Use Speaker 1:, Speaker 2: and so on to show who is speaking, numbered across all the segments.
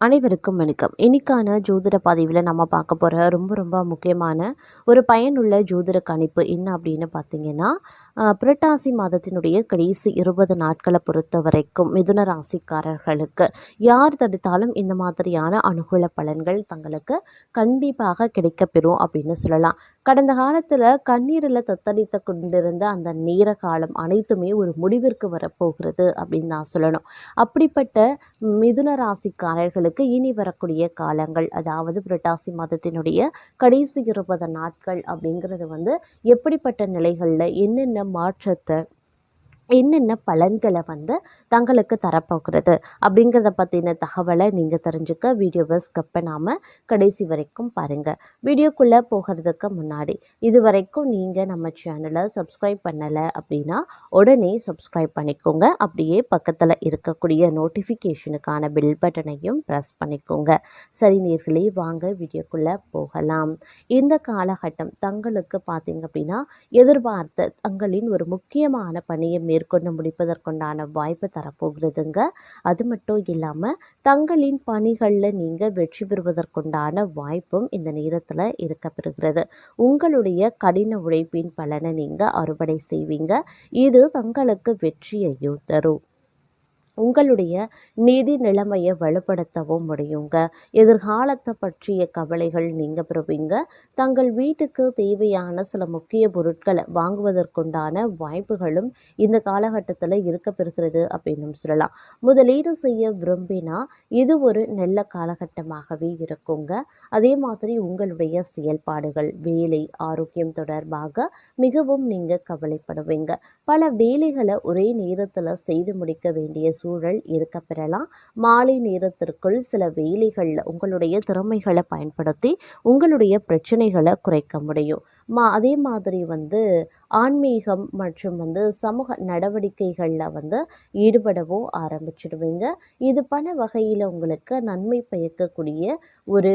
Speaker 1: அனைவருக்கும் வணக்கம். இன்னைக்கான ஜோதிட பதிவில் நம்ம பார்க்க போகிற ரொம்ப ரொம்ப முக்கியமான ஒரு பயனுள்ள ஜோதிட கணிப்பு என்ன அப்படின்னு பார்த்தீங்கன்னா ஆஹ், புரட்டாசி மாதத்தினுடைய கடைசி இருபது நாட்களை பொறுத்த வரைக்கும் மிதுன ராசிக்காரர்களுக்கு யார் தடுத்தாலும் இந்த மாதிரியான அனுகூல பலன்கள் தங்களுக்கு கண்டிப்பாக கிடைக்கப்பெறும் அப்படின்னு சொல்லலாம். கடந்த காலத்தில் கண்ணீரில் தத்தளித்து கொண்டிருந்த அந்த நேர காலம் அனைத்துமே ஒரு முடிவிற்கு வரப்போகிறது அப்படின்னு நான் சொல்லணும். அப்படிப்பட்ட மிதுன ராசிக்காரர்களுக்கு இனி வரக்கூடிய காலங்கள் அதாவது புரட்டாசி மாதத்தினுடைய கடைசி இருபது நாட்கள் அப்படிங்கிறது வந்து எப்படிப்பட்ட நிலைகளில் என்னென்ன மாற்றத்தை என்னென்ன பலன்களை வந்து தங்களுக்கு தரப்போகிறது அப்படிங்கிறத பற்றின தகவலை நீங்கள் தெரிஞ்சுக்க வீடியோவை ஸ்கிப் பண்ணாமல் கடைசி வரைக்கும் பாருங்கள் வீடியோக்குள்ளே போகிறதுக்கு முன்னாடி இது வரைக்கும் நீங்கள் நம்ம சேனலை சப்ஸ்கிரைப் பண்ணலை அப்படின்னா உடனே சப்ஸ்கிரைப் பண்ணிக்கோங்க. அப்படியே பக்கத்தில் இருக்கக்கூடிய நோட்டிஃபிகேஷனுக்கான பில் பட்டனையும் ப்ரெஸ் பண்ணிக்கோங்க. சரி நேர்களே வாங்க வீடியோக்குள்ளே போகலாம். இந்த காலகட்டம் தங்களுக்கு பார்த்தீங்க அப்படின்னா எதிர்பார்த்த தங்களின் ஒரு முக்கியமான பணியை மேற்கொண்டு முடிப்பதற்குண்டான வாய்ப்பு தரப்போகிறதுங்க. அது மட்டும் இல்லாமல் தங்களின் பணிகளில் நீங்கள் வெற்றி பெறுவதற்குண்டான வாய்ப்பும் இந்த நேரத்தில் இருக்கப்பெறுகிறது உங்களுடைய கடின உழைப்பின் பலனை நீங்கள் அறுவடை செய்வீங்க. இது தங்களுக்கு வெற்றியையும் தரும். உங்களுடைய நிதி நிலைமையை வலுப்படுத்தவும் முடியுங்க. எதிர்காலத்தை பற்றிய கவலைகள் நீங்க பெறுவீங்க. தங்கள் வீட்டுக்கு தேவையான சில முக்கிய பொருட்களை வாங்குவதற்குண்டான வாய்ப்புகளும் இந்த காலகட்டத்தில் இருக்க பெறுகிறது அப்படின்னு சொல்லலாம். முதலீடு செய்ய விரும்பினா இது ஒரு நல்ல காலகட்டமாகவே இருக்குங்க. அதே மாதிரி உங்களுடைய செயல்பாடுகள் வேலை ஆரோக்கியம் தொடர்பாக மிகவும் நீங்கள் கவலைப்படுவீங்க. பல வேலைகளை ஒரே நேரத்தில் செய்து முடிக்க வேண்டிய சூழல் இருக்க பெறலாம் மாலை நேரத்திற்குள் சில வேலைகளில் உங்களுடைய திறமைகளை பயன்படுத்தி உங்களுடைய பிரச்சனைகளை குறைக்க முடியும். மா அதே மாதிரி வந்து ஆன்மீகம் மற்றும் வந்து சமூக நடவடிக்கைகளில் வந்து ஈடுபடவும் ஆரம்பிச்சிடுவீங்க. இது பல வகையில் உங்களுக்கு நன்மை பயக்கக்கூடிய ஒரு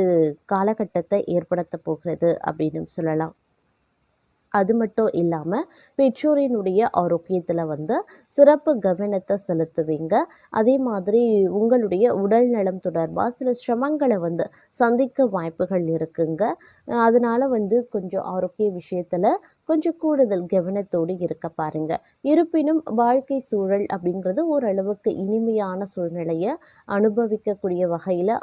Speaker 1: காலகட்டத்தை ஏற்படுத்த போகிறது அப்படின்னு சொல்லலாம். அது மட்டும் இல்லாமல் பெற்றோரினுடைய ஆரோக்கியத்தில் வந்து சிறப்பு கவனத்தை செலுத்துவீங்க. அதே மாதிரி உங்களுடைய உடல் நலம் தொடர்பாக சில சிரமங்களை வந்து சந்திக்க வாய்ப்புகள் இருக்குங்க. அதனால் வந்து கொஞ்சம் ஆரோக்கிய விஷயத்தில் கொஞ்சம் கூடுதல் கவனத்தோடு இருக்க பாருங்க. இருப்பினும் வாழ்க்கை சூழல் அப்படிங்கிறது ஓரளவுக்கு இனிமையான சூழ்நிலையை அனுபவிக்கக்கூடிய வகையில்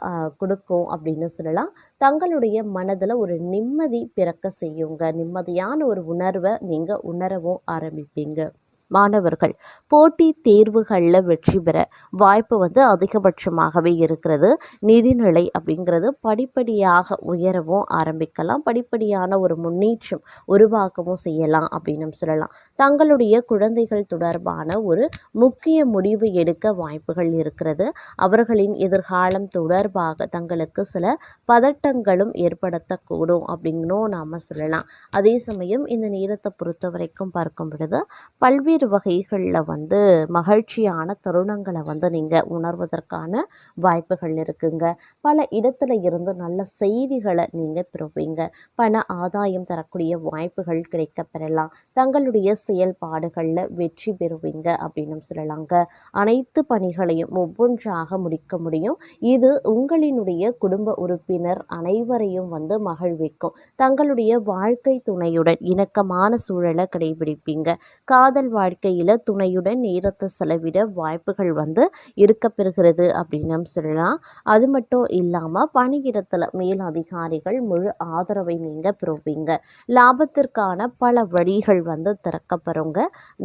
Speaker 1: கொடுக்கும் அப்படின்னு சொல்லலாம். தங்களுடைய மனதில் ஒரு நிம்மதி பிறக்க செய்யுங்க. நிம்மதியான ஒரு உணர்வை நீங்கள் உணரவும் ஆரம்பிப்பீங்க. மாணவர்கள். போட்டி தேர்வுகளில் வெற்றி பெற வாய்ப்பு வந்து அதிகபட்சமாகவே இருக்கிறது. நிதிநிலை அப்படிங்கிறது படிப்படியாக உயரவும் ஆரம்பிக்கலாம். படிப்படியான ஒரு முன்னேற்றம் உருவாக்கவும் செய்யலாம் அப்படின்னு சொல்லலாம். தங்களுடைய குழந்தைகள் தொடர்பான ஒரு முக்கிய முடிவு எடுக்க வாய்ப்புகள் இருக்கிறது. அவர்களின் எதிர்காலம் தொடர்பாக தங்களுக்கு சில பதட்டங்களும் ஏற்படுத்தக்கூடும் அப்படின்னும் நாம் சொல்லலாம். அதே சமயம் இந்த நேரத்தை பொறுத்த வரைக்கும் பார்க்கும் பொழுது பல்வேறு வகைகளில் வந்து மகிழ்ச்சியான தருணங்களை வந்து நீங்கள் உணர்வதற்கான வாய்ப்புகள் இருக்குங்க. பல இடத்துல இருந்து நல்ல செய்திகளை நீங்கள் பெறுவீங்க. பண ஆதாயம் தரக்கூடிய வாய்ப்புகள் கிடைக்க பெறலாம். தங்களுடைய செயல்பாடுகளில் வெற்றி பெறுவீங்க அப்படின்னு சொல்லலாங்க. அனைத்து பணிகளையும் ஒவ்வொன்றாக முடிக்க முடியும். இது உங்களினுடைய குடும்ப உறுப்பினர் அனைவரையும் வந்து மகிழ்விக்கும். தங்களுடைய வாழ்க்கை துணையுடன் இணக்கமான சூழலை கடைபிடிப்பீங்க. காதல் வாழ்க்கையில் துணையுடன் நேரத்தை செலவிட வாய்ப்புகள் வந்து இருக்க பெறுகிறது அப்படின்னு சொல்லலாம். அது மட்டும் இல்லாமல் பணியிடத்தில் மேல் அதிகாரிகள் முழு ஆதரவை நீங்கள் பெறுவீங்க. லாபத்திற்கான பல வழிகள் வந்து திறக்கப்படுங்க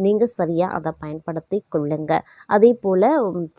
Speaker 1: நீங்கள் சரியாக அதை பயன்படுத்தி கொள்ளுங்க. அதே போல்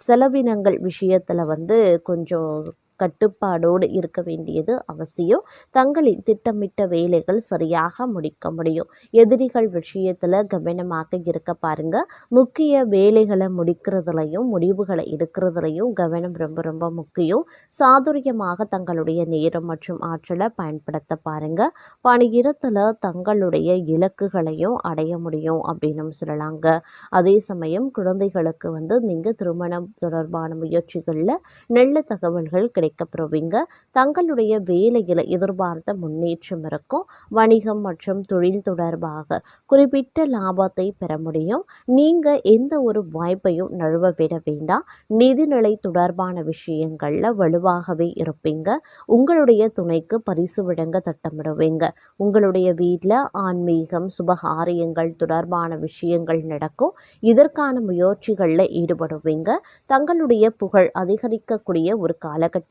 Speaker 1: செலவினங்கள் விஷயத்தில் வந்து கொஞ்சம் கட்டுப்பாடோடு இருக்க வேண்டியது அவசியம். தங்களின் திட்டமிட்ட வேலைகள் சரியாக முடிக்க முடியும். எதிரிகள் விஷயத்தில் கவனமாக இருக்க பாருங்க. முக்கிய வேலைகளை முடிக்கிறதுலையும் முடிவுகளை எடுக்கிறதுலையும் கவனம் ரொம்ப ரொம்ப முக்கியம். சாதுரியமாக தங்களுடைய நேரம் மற்றும் ஆற்றலை பயன்படுத்த பாருங்க. பணியிடத்தில் தங்களுடைய இலக்குகளையும் அடைய முடியும் அப்படின்னு சொல்லலாங்க. அதே சமயம் குழந்தைகளுக்கு வந்து நீங்கள் திருமணம் தொடர்பான முயற்சிகளில் நல்ல தகவல்கள் கிடைக்க
Speaker 2: தங்களுடைய வேலையில் எதிர்பார்த்த முன்னேற்றம் இருக்கும். வணிகம் மற்றும் தொழில் தொடர்பாக குறிப்பிட்ட லாபத்தை பெற முடியும். நீங்கள் எந்த ஒரு வாய்ப்பையும் நழுவ விட வேண்டாம். நிதிநிலை தொடர்பான விஷயங்களில் வலுவாகவே இருப்பீங்க. உங்களுடைய துணைக்கு பரிசு வழங்க திட்டமிடுவீங்க. உங்களுடைய வீட்டில் ஆன்மீகம் சுபகாரியங்கள் தொடர்பான விஷயங்கள் நடக்கும். இதற்கான முயற்சிகளில் ஈடுபடுவீங்க. தங்களுடைய புகழ் அதிகரிக்கக்கூடிய ஒரு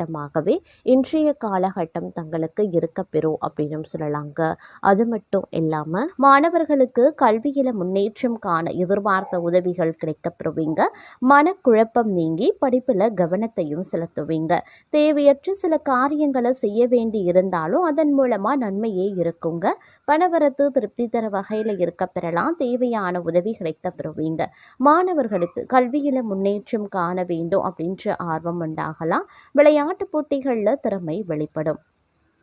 Speaker 2: காலகட்டமாகவே இன்றைய காலகட்டம் தங்களுக்கு இருக்கப்பெறும் அப்படின்னு சொல்லலாங்க. அது மட்டும் இல்லாமல் மாணவர்களுக்கு கல்வியில் முன்னேற்றம் காண எதிர்பார்த்த உதவிகள் கிடைக்கப்பெறுவீங்க. மனக்குழப்பம் நீங்கி படிப்பில் கவனத்தையும் செலுத்துவீங்க. தேவையற்ற சில காரியங்களை செய்ய வேண்டி இருந்தாலும் அதன் மூலமாக நன்மையே இருக்குங்க. பணவரத்து திருப்தி தர வகையில் இருக்க பெறலாம் தேவையான உதவி கிடைக்க பெறுவீங்க மாணவர்களுக்கு கல்வியில் முன்னேற்றம் காண வேண்டும் அப்படின்ற ஆர்வம் உண்டாகலாம். விளையாட்டு போட்டிகளில் திறமை வெளிப்படும்.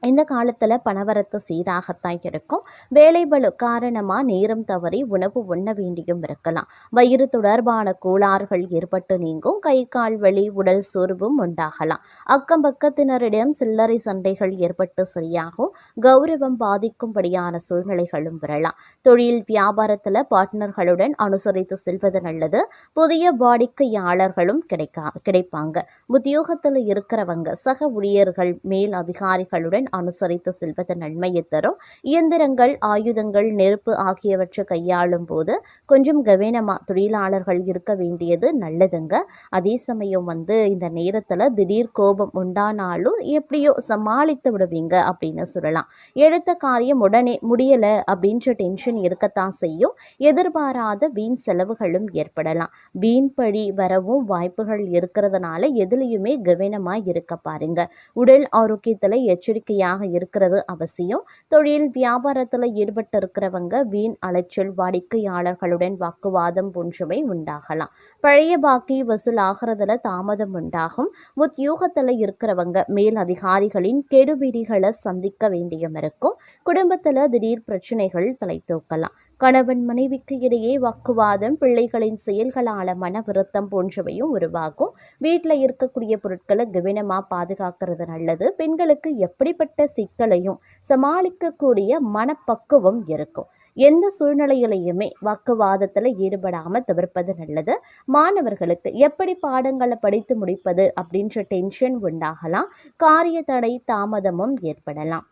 Speaker 2: இந்த காலத்தில் பணவரத்து சீராகத்தான் இருக்கும். வேலைபளு காரணமாக நேரம் தவறி உணவு உண்ண வேண்டியும் இருக்கலாம். வயிறு தொடர்பான கோளாறுகள் ஏற்பட்டு நீங்கும். கை கால் வலி உடல் சோர்வும் உண்டாகலாம். அக்கம் பக்கத்தினரிடம் சில்லறை சண்டைகள் ஏற்பட்டு சரியாகும். கௌரவம் பாதிக்கும்படியான சூழ்நிலைகளும் வரலாம். தொழில் வியாபாரத்தில் பார்ட்னர்களுடன் அனுசரித்து செல்வது நல்லது. புதிய வாடிக்கையாளர்களும் கிடைக்கா கிடைப்பாங்க. உத்தியோகத்தில் இருக்கிறவங்க சக ஊழியர்கள் மேல் அதிகாரிகளுடன் அனுசரித்து செல்வது நன்மையை தரும். இயந்திரங்கள் ஆயுதங்கள் நெருப்பு ஆகியவற்றை கையாளும் போது கொஞ்சம் கவனமாக தொழிலாளர்கள் இருக்க வேண்டியது நல்லதுங்க. அதே சமயம் வந்து இந்த நேரத்தில் திடீர் கோபம் உண்டானாலும் எப்படியோ சமாளித்து விடுவீங்க அப்படின்னு சொல்லலாம். எடுத்த காரியம் உடனே முடியலை அப்படின்ற டென்ஷன் இருக்கத்தான் செய்யும். எதிர்பாராத வீண் செலவுகளும் ஏற்படலாம். வீண் பழி வரவும் வாய்ப்புகள் இருக்கிறதுனால எதுலேயுமே கவனமாக இருக்க பாருங்க. உடல் ஆரோக்கியத்தில் எச்சரிக்கை எச்சரிக்கையாக இருக்கிறது அவசியம். தொழில் வியாபாரத்தில் ஈடுபட்டு இருக்கிறவங்க வீண் அலைச்சல் வாடிக்கையாளர்களுடன் வாக்குவாதம் போன்றவை உண்டாகலாம். பழைய பாக்கி வசூல் ஆகிறதுல தாமதம் உண்டாகும். உத்தியோகத்தில் இருக்கிறவங்க மேல் அதிகாரிகளின் கெடுபிடிகளை சந்திக்க வேண்டியும் இருக்கும் குடும்பத்தில் திடீர் பிரச்சனைகள் தலை தூக்கலாம். கணவன் மனைவிக்கு இடையே வாக்குவாதம் பிள்ளைகளின் செயல்களால் மன வருத்தம் போன்றவையும் உருவாகும். வீட்டில் இருக்கக்கூடிய பொருட்களை கவனமாக பாதுகாக்கிறது நல்லது. பெண்களுக்கு எப்படிப்பட்ட சிக்கலையும் சமாளிக்கக்கூடிய மனப்பக்குவம் இருக்கும். எந்த சூழ்நிலையிலையுமே வாக்குவாதத்தில் ஈடுபடாமல் தவிர்ப்பது நல்லது. மாணவர்களுக்கு எப்படி பாடங்களை படித்து முடிப்பது அப்படின்ற டென்ஷன் உண்டாகலாம். காரிய தடை தாமதமும் ஏற்படலாம்.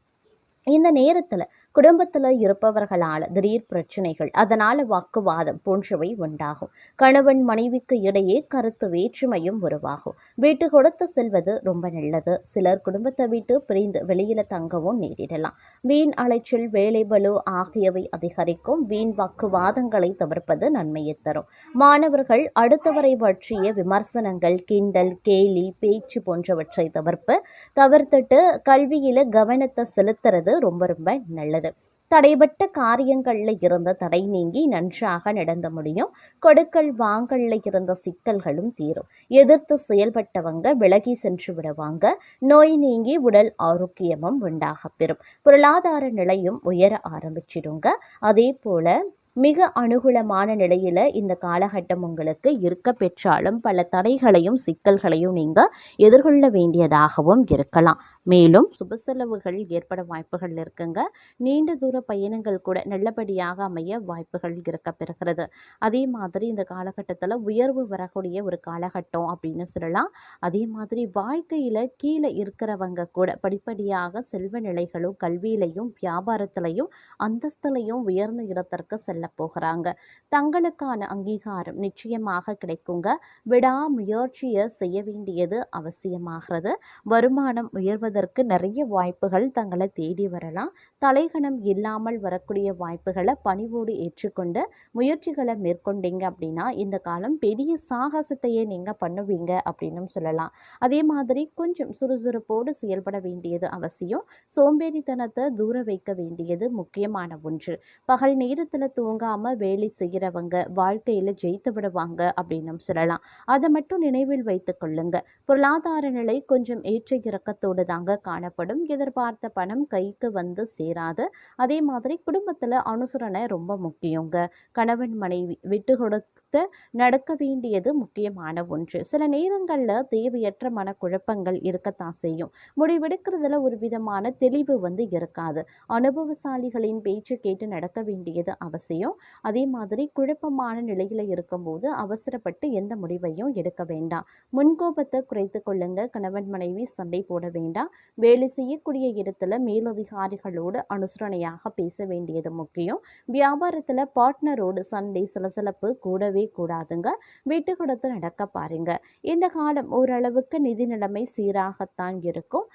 Speaker 2: இந்த நேரத்தில் குடும்பத்தில் இருப்பவர்களால் திடீர் பிரச்சனைகள் அதனால் வாக்குவாதம் போன்றவை உண்டாகும். கணவன் மனைவிக்கு இடையே கருத்து வேற்றுமையும் உருவாகும். வீட்டு கொடுத்து செல்வது ரொம்ப நல்லது. சிலர் குடும்பத்தை விட்டு பிரிந்து வெளியில் தங்கவும் நேரிடலாம். வீண் அலைச்சல் வேலைபலு ஆகியவை அதிகரிக்கும். வீண் வாக்குவாதங்களை தவிர்ப்பது நன்மையை தரும். மாணவர்கள் அடுத்தவரை பற்றிய விமர்சனங்கள் கிண்டல் கேலி பேச்சு போன்றவற்றை தவிர்ப்பு தவிர்த்துட்டு கல்வியில் கவனத்தை செலுத்துறது ரொம்ப ரொம்ப நல்லது. தடைபட்ட காரியங்களில் இருந்த தடை நீங்கி நன்றாக நடந்த முடியும். கொடுக்கல் வாங்கல்ல இருந்த சிக்கல்களும் தீரும். எதிர்த்து செயல்பட்டவங்க விலகி சென்று விடுவாங்க. நோய் நீங்கி உடல் ஆரோக்கியமும் உண்டாக பெறும். பொருளாதார நிலையும் உயர ஆரம்பிச்சிடுங்க. அதே போல மிக அனுகூலமான நிலையில் இந்த காலகட்டம் உங்களுக்கு இருக்க பெற்றாலும் பல தடைகளையும் சிக்கல்களையும் நீங்கள் எதிர்கொள்ள வேண்டியதாகவும் இருக்கலாம். மேலும் சுப செலவுகள் ஏற்பட வாய்ப்புகள் இருக்குங்க. நீண்ட தூர பயணங்கள் கூட நல்லபடியாக அமைய வாய்ப்புகள் இருக்க பெறுகிறது. அதே மாதிரி இந்த காலகட்டத்தில் உயர்வு வரக்கூடிய ஒரு காலகட்டம் அப்படின்னு சொல்லலாம். அதே மாதிரி வாழ்க்கையில் கீழே இருக்கிறவங்க கூட படிப்படியாக செல்வ நிலைகளும் கல்வியிலையும் வியாபாரத்திலையும் அந்தஸ்துலையும் உயர்ந்த இடத்திற்கு செல்ல செல்ல போகிறாங்க. தங்களுக்கான அங்கீகாரம் நிச்சயமாக கிடைக்குங்க. விடாமுயற்சியை செய்ய வேண்டியது அவசியமாகிறது. வருமானம் உயர்வதற்கு நிறைய வாய்ப்புகள் தங்களை தேடி வரலாம். தலைகணம் இல்லாமல் வரக்கூடிய வாய்ப்புகளை பணிவோடு ஏற்றுக்கொண்டு முயற்சிகளை மேற்கொண்டீங்க அப்படின்னா இந்த காலம் பெரிய சாகசத்தையே நீங்கள் பண்ணுவீங்க அப்படின்னு சொல்லலாம். அதே மாதிரி கொஞ்சம் சுறுசுறுப்போடு செயல்பட வேண்டியது அவசியம். சோம்பேறித்தனத்தை தூர வைக்க வேண்டியது முக்கியமான ஒன்று. பகல் நேரத்தில் தூங்க தூங்காமல் வேலை செய்கிறவங்க வாழ்க்கையில் ஜெயித்து விடுவாங்க அப்படின்னு சொல்லலாம். அதை மட்டும் நினைவில் வைத்து கொள்ளுங்க. பொருளாதார நிலை கொஞ்சம் ஏற்ற இறக்கத்தோடு தாங்க காணப்படும். எதிர்பார்த்த பணம் கைக்கு வந்து சேராது. அதே மாதிரி குடும்பத்தில் அனுசரணை ரொம்ப முக்கியங்க. கணவன் மனைவி விட்டு கொடுத்து நடக்க வேண்டியது முக்கியமான ஒன்று. சில நேரங்களில் தேவையற்ற மனக்குழப்பங்கள் இருக்கத்தான் செய்யும். முடிவெடுக்கிறதுல ஒரு விதமான தெளிவு வந்து இருக்காது. அனுபவசாலிகளின் பேச்சு கேட்டு நடக்க வேண்டியது அவசியம். அதே மாதிரி குழப்பமான நிலையில் இருக்கும்போது அவசரப்பட்டு எந்த முடிவையும் எடுக்க வேண்டாம். முன்கோபத்தை குறைத்து கொள்ளுங்க. கணவன் மனைவி சண்டை போட வேண்டாம். வேலை செய்யக்கூடிய இடத்துல மேலதிகாரிகளோடு அனுசரணையாக பேச வேண்டியது முக்கியம். வியாபாரத்தில் பார்ட்னரோடு சண்டை சலசலப்பு கூடவே கூடாதுங்க. விட்டு கொடுத்து நடக்க பாருங்க. இந்த காலம் ஓரளவுக்கு நிதி நிலைமை சீராகத்தான் இருக்கும்.